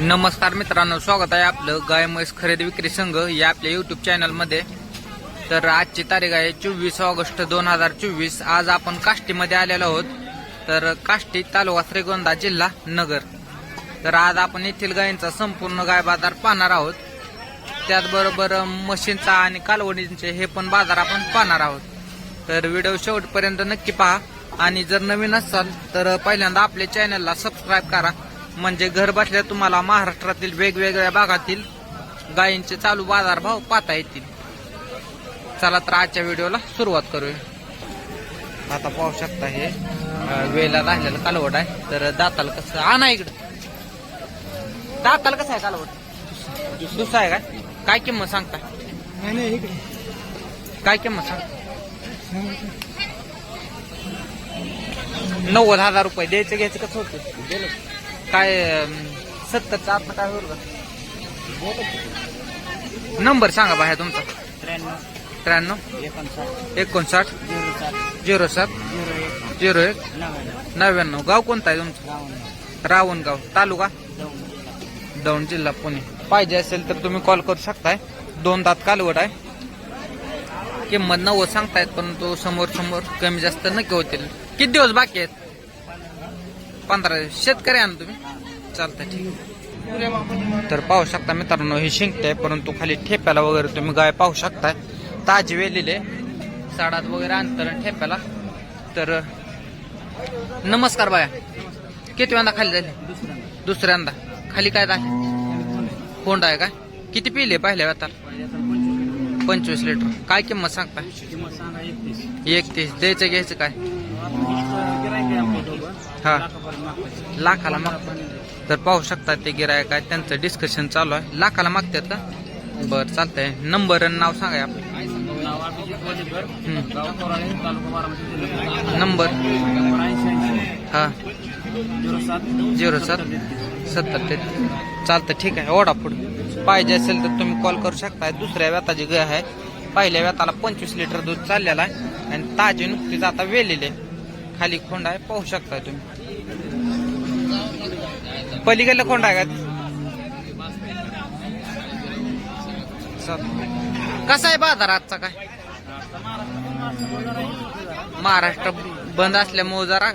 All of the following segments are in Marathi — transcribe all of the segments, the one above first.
नमस्कार मित्रांनो स्वागत आहे आपलं गाय म्हैस खरेदी विक्री संघ या आपल्या युट्यूब चॅनलमध्ये तर आजची तारीख आहे चोवीस ऑगस्ट दोन हजार चोवीस. आज आपण काष्टीमध्ये आलेलो आहोत. तर काष्टी तालुका श्रीगोंदा जिल्हा नगर. तर आज आपण येथील गायींचा संपूर्ण गाय बाजार पाहणार आहोत. त्याचबरोबर म्हशींचा आणि कालवडींचे हे पण बाजार आपण पाहणार आहोत. तर व्हिडिओ शेवटपर्यंत नक्की पहा. आणि जर नवीन असाल तर पहिल्यांदा आपल्या चॅनलला सबस्क्राईब करा. म्हणजे घर बसल्या तुम्हाला महाराष्ट्रातील वेगवेगळ्या भागातील गायींचे चालू बाजारभाव पाहता येतील. चला तर आजच्या व्हिडिओला सुरुवात करूया. आता पाहू शकता हे वेला राहिलेलं कालवड आहे. तर दाताला कसं आणा इकडं. दाताला कसं आहे कालवड? दुसरा आहे काय? काय किंमत सांगता? काय किंमत सांगता नव्वद हजार रुपये द्यायचं घ्यायचं कसं होतं? काय सत्तरचा आत्ता काय होईल का नंबर सांगा बाहेर तुमचा. त्र्याण्णव. त्र्याण्णव एकोणसाठ. झिरो सात. झिरो एक. नव्याण्णव. गाव कोणतं आहे तुमचं? रावणगाव. तालुका? दौंड जिल्हा. पुणे. पाहिजे असेल तर तुम्ही कॉल करू शकताय. दोन दात कालवट आहे. किंमत नव्वद सांगतायत परंतु समोर समोर कमी जास्त नक्की होतील. किती दिवस बाकी आहेत? पंधरा शेतकरी आहे तुम्ही. चालतं ठीक तर पाहू शकता मित्रांनो ही शिंकते परंतु खाली ठेप्याला वगैरे तुम्ही गाय पाहू शकताय. ताजी वेलेले साडात वगैरे अंतर ठेप्याला. तर नमस्कार बाया. किती वेळा खाली झाले? दुसऱ्यांदा. खाली काय आहे कोंड आहे काय? किती पिले पहिल्या वेळात पंचवीस लिटर. काय किंमत सांगता एकतीस. द्यायचं घ्यायचं काय? गिरायक हा. लाखापर्यंत मागतात. लाखाला माग तर पाहू शकता ते गिरायक आहे त्यांचं डिस्कशन चालू आहे. लाखाला मागतात का? बरं चालतंय. नंबर आणि नाव सांगा आपलं नाव अभिजित वजेकर हम्म. गाव कोराळे तालुका बारामती जिल्हा नंबर नंबर ऐंशी ऐंशी हा. झिरो सात. झिरो सात सत्तर. ते चालतं ठीक आहे. ओढा पुढे. पाहिजे असेल तर तुम्ही कॉल करू शकता. दुसऱ्या व्याताची गाय आहे. पहिल्या व्याताला पंचवीस लिटर दूध चाललेलं आहे. आणि ताजी नुकतीच आता वेलेले. खाली खोंड आहे पाहू शकता तुम्ही. पलीकडलं खोंड आहे का? चालतं. कसा आहे बाजार आजचा काय? महाराष्ट्र बंद असल्यामुळे जरा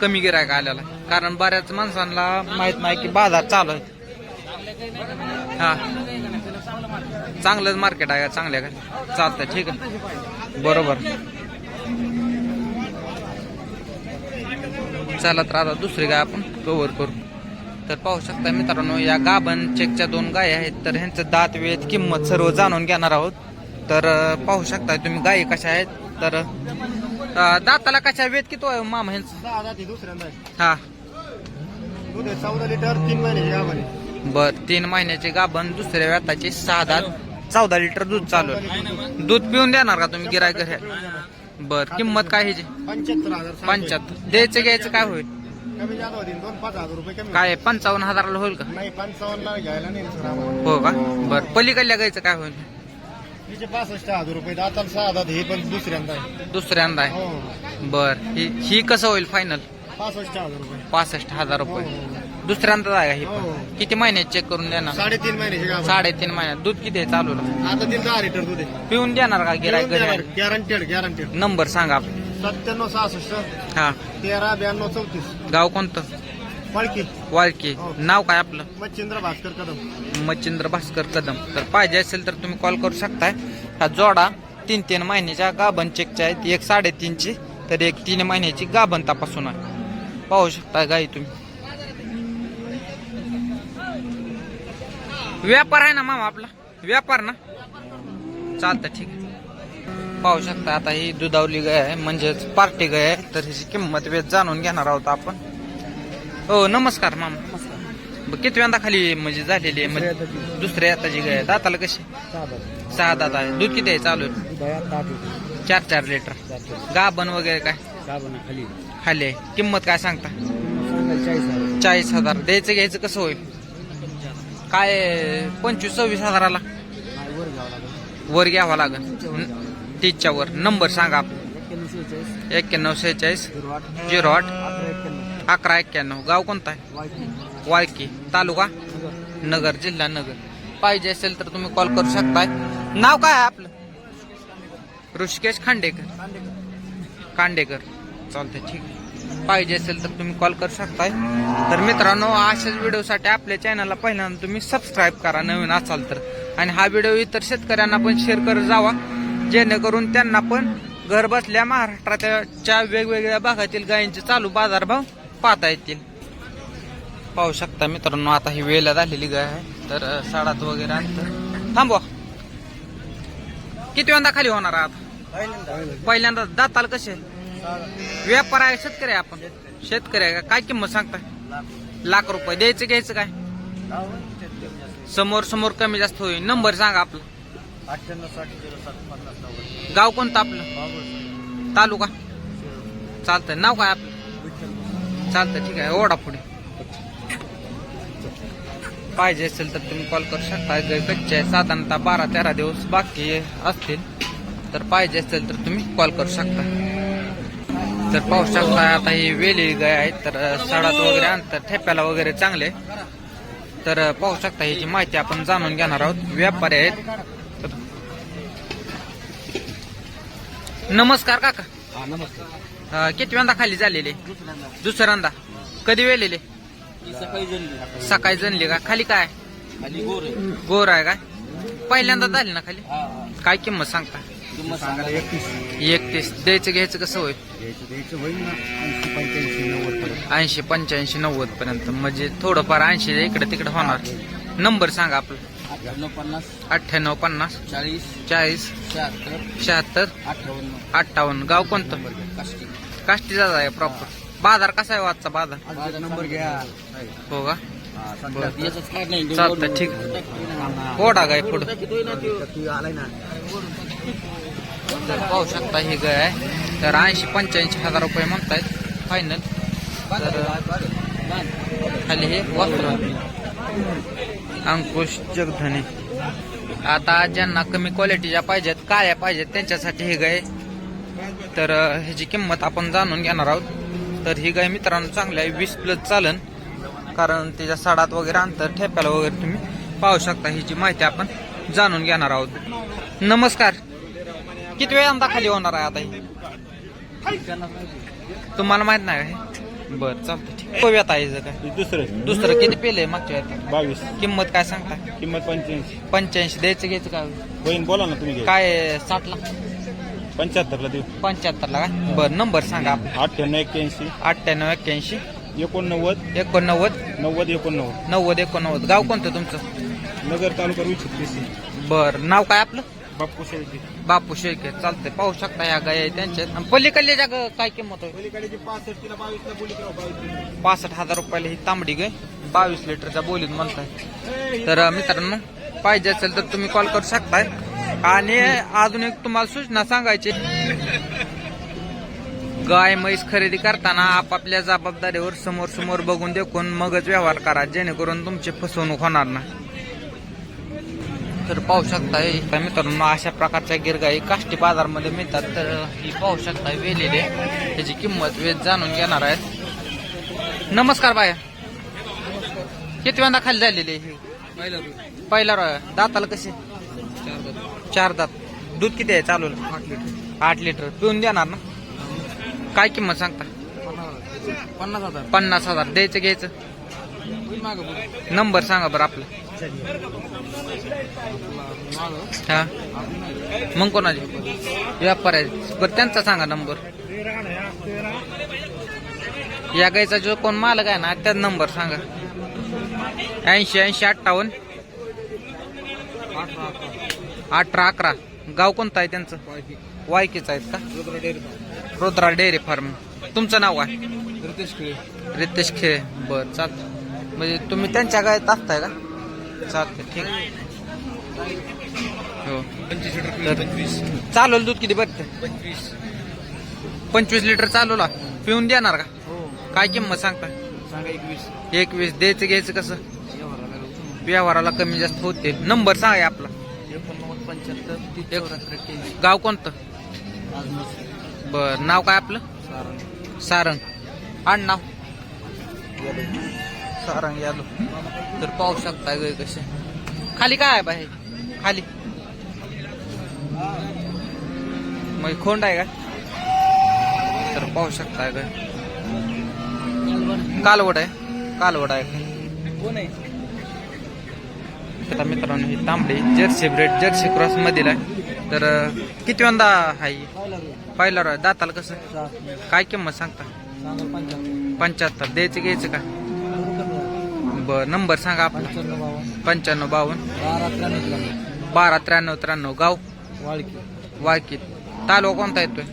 कमी गिरायक आलेला कारण बऱ्याच माणसांना माहीत नाही की बाजार चालू आहे. हा. चांगलंच मार्केट आहे का? चांगल्या का? चालतं ठीक आहे. बरोबर. चला तर आता दुसरी गाय आपण कव्हर करू. तर पाहू शकता मित्रांनो या गाभण चेकच्या दोन गाय आहेत तर ह्यांचं दात वेद किंमत सर्व जाणून घेणार आहोत. तर पाहू शकता तुम्ही गायी कशा आहेत तर दाताला कशा वेद किती आहे मामा ह्यांचं? दुसऱ्यांदा. हा. चौदा लिटर तीन महिने यामध्ये बर तीन महिन्याचे गाभण दुसऱ्या व्याताचे सहा दात चौदा लिटर दूध चालू आहे. दूध. पिऊन देणार का तुम्ही गिराय घरी? बर किंमत काय ह्याची? पंच्याहत्तर हजार. पंच्याहत्तर. द्यायचं घ्यायचं काय होईल? कमी जादा होतील दोन पाच हजार रुपये कमी काय पंचावन्न हजाराला होईल का? नाही पंचावन्नला घ्यायला नाही सर आम्हाला. हो का? बर पलीकडल्या गायचं काय होईल? तिचे पासष्ट हजार रुपये दाताला सहा दात हे पण दुसऱ्यांदा आहे. दुसऱ्यांदा आहे. हो. बर ही ही कसं होईल फायनल पासष्ट हजार रुपये. पासष्ट हजार हो रुपये दुसऱ्यांदा आहे का ही हो. पण किती महिन्यात चेक करून देणार? साडेतीन महिन्याचे गाव साडेतीन महिन्यात दूध किती आहे चालू? आता तीन दहा लिटर दूध आहे. पिऊन देणार का गिराय घरी गॅरंटेड गॅरंटेड नंबर सांगा आपला. सत्त्याण्णव सहासष्ट हा. तेरा ब्याण्णव चौतीस. गाव कोणतं? पळकी वाळकी. हो. नाव काय आपलं? मच्छिंद्र भास्कर कदम. मच्छिंद्र भास्कर कदम. तर पाहिजे असेल तर तुम्ही कॉल करू शकताय. हा जोडा तीन तीन महिन्याच्या गाभण चेकच्या आहेत. एक साडेतीनची तर एक तीन महिन्याची गाभण तपासून आहे. पाहू शकता गाई तुम्ही? व्यापार आहे ना मामा आपला? व्यापार ना? चालतं ठीक आहे. पाहू शकता आता ही दुधावली गाय आहे म्हणजेच पार्टी गाय आहे तर ह्याची किंमत वेळ जाणून घेणार आहोत आपण. हो नमस्कार मामा. किती वेळा खाली म्हणजे झालेली आहे? म्हणजे दुसऱ्या आताची गाय आहे. दाताला कशी? सहा दात. आहे. दूध किती आहे चालू? आहे? चार चार लिटर. गाभण वगैरे काय? खाली. खाली आहे. किंमत काय सांगता? चाळीस हजार. द्यायचं घ्यायचं कसं होईल? काय पंचवीस सव्वीस हजाराला? वर घ्यावं लागेल. वर घ्यावा लागेल तीसच्या वर. नंबर सांगा आपला. एक्क्याण्णव एक्क्याण्णव सेहेचाळीस. झिरो आठ. झिरो आठ अकरा एक्क्याण्णव. अकरा एक्क्याण्णव गाव कोणता आहे? वाळकी. तालुका? नगर. नगर जिल्हा नगर. पाहिजे असेल तर तुम्ही कॉल करू शकताय. नाव काय आहे आपलं? ऋषिकेश खांडेकर. कांडेकर चालतंय ठीक आहे. पाहिजे असेल तर तुम्ही कॉल करू शकताय. तर मित्रांनो अशाच व्हिडिओसाठी आपल्या चॅनलला पहिल्यांदा तुम्ही सबस्क्राईब करा नवीन असाल तर. आणि हा व्हिडिओ इतर शेतकऱ्यांना पण शेअर करत जावा. जेणेकरून त्यांना पण घर बसल्या महाराष्ट्राच्या वेगवेगळ्या भागातील गायींचे चालू बाजारभाव पाहता येतील. पाहू शकता मित्रांनो आता ही वेळेला झालेली गाय आहे. तर साडात वगैरे आणतं. थांबवा. किती वेळा खाली होणार आहे आता? पहिल्यांदा. दाताल कसे? व्यापार आहे शेतकरी आहे आपण. शेतकरी आहे का? काय किंमत सांगताय? लाख रुपये. द्यायचं घ्यायचं काय? समोर समोर कमी जास्त होईल. नंबर सांगा आपला. अठ्ठ्याण्णव साठ झिरो सात पन्नास नव्वद. गाव कोणतं आपलं? तालुका? चालतंय. नाव काय आपलं? चालतंय ठीक आहे. ओढा पुढे. पाहिजे असेल तर तुम्ही कॉल करू शकता. जर कच्चे आहे साधारणतः बारा तेरा दिवस बाकी असतील तर पाहिजे असेल तर तुम्ही कॉल करू शकता. तर पाहू शकता आता ही वेली गाय आहे तर सडात वगैरे अंतर ठेप्याला वगैरे चांगले. तर पाहू शकता ह्याची माहिती आपण जाणून घेणार आहोत. व्यापारी आहेत. नमस्कार काका. हा नमस्ते अं, किती वेळा खाली झालेले? दुसऱ्यांदा. कधी वेलेले? सकाळी जणली सकाळी जणले का? खाली काय? खाली गोर गोर आहे काय पहिल्यांदा झाली ना खाली? काय किंमत सांगता? सांगायला एकतीस. एकतीस. द्यायचं घ्यायचं कसं होईल? द्यायचं द्यायचं होईल ना. ऐंशी पंच्याऐंशी नव्वद पर्यंत. ऐंशी पंच्याऐंशी नव्वद पर्यंत. म्हणजे थोडंफार ऐंशी इकडे तिकडे होणार. नंबर सांगा आपलं. अठ्ठ्याण्णव पन्नास. अठ्ठ्याण्णव पन्नास. चाळीस. चाळीस. शहात्तर. शहात्तर. अठ्ठावन्न. अठ्ठावन्न. गाव कोणतं? काष्टी. काष्टीचा आहे प्रॉपर बाजार कसा आहे वाजचा बाजार? माझा नंबर घ्या. हो का? बरं. याचंच काय नाही. चालतंय ठीक. ओढा गाय पुढं? तू आलाय ना. तर पाहू शकता ही गाय आहे. तर ऐंशी पंच्याऐंशी हजार रुपये म्हणतायत. फायनल तर खाली हे वस्त्र. अंकुश जगधने. आता ज्यांना कमी क्वालिटीच्या पाहिजेत काळ्या पाहिजेत त्यांच्यासाठी ही गाय. तर ह्याची किंमत आपण जाणून घेणार आहोत. तर ही गाय मित्रांनो चांगली आहे वीस प्लस चालन. कारण त्याच्या साडात वगैरे अंतर ठेप्याला वगैरे तुम्ही पाहू शकता. ह्याची माहिती आपण जाणून घेणार आहोत. नमस्कार. किती वेळांदा खाली होणार आहे आता ही? तुम्हाला माहीत नाही का हे? बरं चालतं ठीक. आहे काय दुसरं. दुसरं किती पेले मागच्या बावीस. किंमत काय सांगता? किंमत पंच्याऐंशी. पंच्याऐंशी. द्यायचं घ्यायचं काय बहीण बोला ना तुम्ही. काय साठला? पंच्याहत्तरला देऊ. पंच्याहत्तरला काय बरं नंबर सांगा आपला. अठ्ठ्याण्णव एक्क्याऐंशी. अठ्ठ्याण्णव एक्क्याऐंशी. एकोणनव्वद. एकोणनव्वद. नव्वद एकोणनव्वद. नव्वद एकोणनव्वद. गाव कोणतं तुमचं? नगर तालुका रुची बरं नाव काय आपलं? बापू शेळके. बापू शेळके चालतंय. पाहू शकता ह्या गाय आहे त्यांच्या. आणि पलीकडल्या जाग काय किंमत पलीकडे पासष्ट तिला बावीसला बोली करा बावीस पासष्ट हजार रुपयाला ही तांबडी गाय बावीस लिटरच्या बोलीत म्हणताय. तर मित्रांनो पाहिजे असेल तर तुम्ही कॉल करू शकताय. आणि अजून एक तुम्हाला सूचना सांगायची. गाय म्हैस खरेदी करताना आपापल्या जबाबदारीवर समोर समोर बघून देखून मगच व्यवहार करा जेणेकरून तुमची फसवणूक होणार नाही. तर पाहू शकता इथं मित्रांनो अशा प्रकारच्या गिरगाई काष्टी बाजारमध्ये मिळतात. तर ही पाहू शकता वेलेले. त्याची किंमत वेद जाणून घेणार आहेत. नमस्कार बाया. किती वेळा खाली झालेली आहे ही? पहिला रो- दाताला कसे? चार दात. दूध किती आहे चालू आठ लिटर. आठ लिटर. पिऊन देणार ना? काय किंमत सांगता? पन्नास हजार. पन्नास हजार. द्यायचं घ्यायचं? नंबर सांगा बरं आपला. हा. मग कोणाचे? व्यापार आहे बरं त्यांचा सांगा नंबर. या गायचा जो कोण मालक आहे ना त्याचा नंबर सांगा. ऐंशी ऐंशी अठ्ठावन्न. अठरा अकरा. गाव कोणतं आहे त्यांचं? वायकीचं आहेत का? Rudra dairy farm. तुमचं नाव आहे रितेश खिळे. रितेश खेळ. बर चालत म्हणजे तुम्ही त्यांच्या गायत असताय का? चालतं ठीक. हो. पंचवीस लिटर तर- पंचवीस चालवलं दूध किती बघते पंचवीस पंचवीस लिटर चालवला. पिऊन देणार का? हो. काय किंमत सांगता सांगा एकवीस. एकवीस. द्यायचं घ्यायचं कसं? व्यवहाराला कमी जास्त होते. नंबर सांगा आपला. एकोणनव्वद पंच्याहत्तर तीस चौऱ्याहत्तर गाव कोणतं? आज बर. नाव काय आपलं? सारण सारंग. आड नाव सारंगी आलो तर पाहू शकता गाय कसे. खाली काय आहे बाहेर? खाली. मग खोंड आहे का? तर पाहू शकता गाय कालवड आहे. कालवड आहे. आता मित्रांनो ही तांबडी जर्सी ब्रेड जर्सी क्रॉस मधील आहे. तर किती वंदा आहे पहिला दाताला कसं? काय किंमत सांगता? पंच्याहत्तर. द्यायचं घ्यायचं का? बर नंबर सांगा आपला. पंच्याण्णव बावन्न. बारा त्र्याण्णव त्र्याण्णव. गाव? वाळकीत तालुका कोणता येतोय?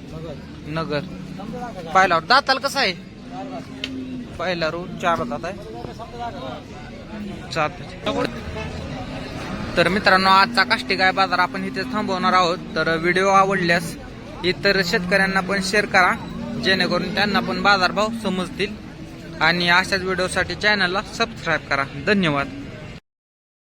नगर. पहिला दाताल कसं आहे? पहिला रो चार दात आहे. चालत तर मित्रांनो आजचा काष्टी गाय बाजार आपण इथे थांबवणार आहोत. तर व्हिडिओ आवडल्यास इतर शेतकऱ्यांना पण शेअर करा. जेणेकरून त्यांना पण बाजारभाव समजतील. आणि अशाच व्हिडिओसाठी चॅनलला सबस्क्राईब करा. धन्यवाद.